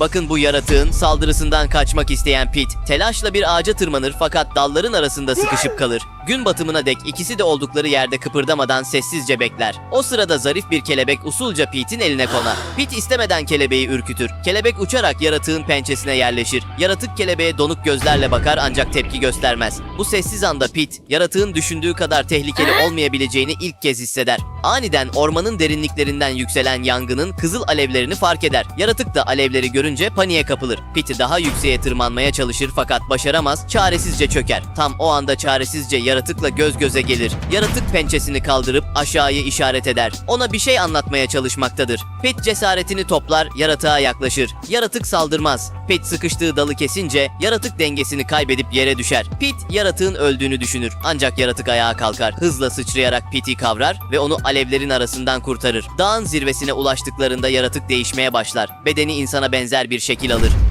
Bakın bu yaratığın saldırısından kaçmak isteyen Pete. Telaşla bir ağaca tırmanır fakat dalların arasında sıkışıp kalır. Gün batımına dek ikisi de oldukları yerde kıpırdamadan sessizce bekler. O sırada zarif bir kelebek usulca Pete'in eline konar. Pete istemeden kelebeği ürkütür. Kelebek uçarak yaratığın pençesine yerleşir. Yaratık kelebeğe donuk gözlerle bakar ancak tepki göstermez. Bu sessiz anda Pete, yaratığın düşündüğü kadar tehlikeli olmayabileceğini ilk kez hisseder. Aniden ormanın derinliklerinden yükselen yangının kızıl alevlerini fark eder. Yaratık da alevleri görünce paniğe kapılır. Pete daha yükseğe tırmanmaya çalışır fakat başaramaz, çaresizce çöker. Tam o anda çaresizce yaratıkla göz göze gelir. Yaratık pençesini kaldırıp aşağıya işaret eder. Ona bir şey anlatmaya çalışmaktadır. Pete cesaretini toplar, yaratığa yaklaşır. Yaratık saldırmaz. Pete sıkıştığı dalı kesince yaratık dengesini kaybedip yere düşer. Pete yaratığın öldüğünü düşünür. Ancak yaratık ayağa kalkar. Hızla sıçrayarak Pete'i kavrar ve onu alevlerin arasından kurtarır. Dağın zirvesine ulaştıklarında yaratık değişmeye başlar. Bedeni insana benzer bir şekil alır.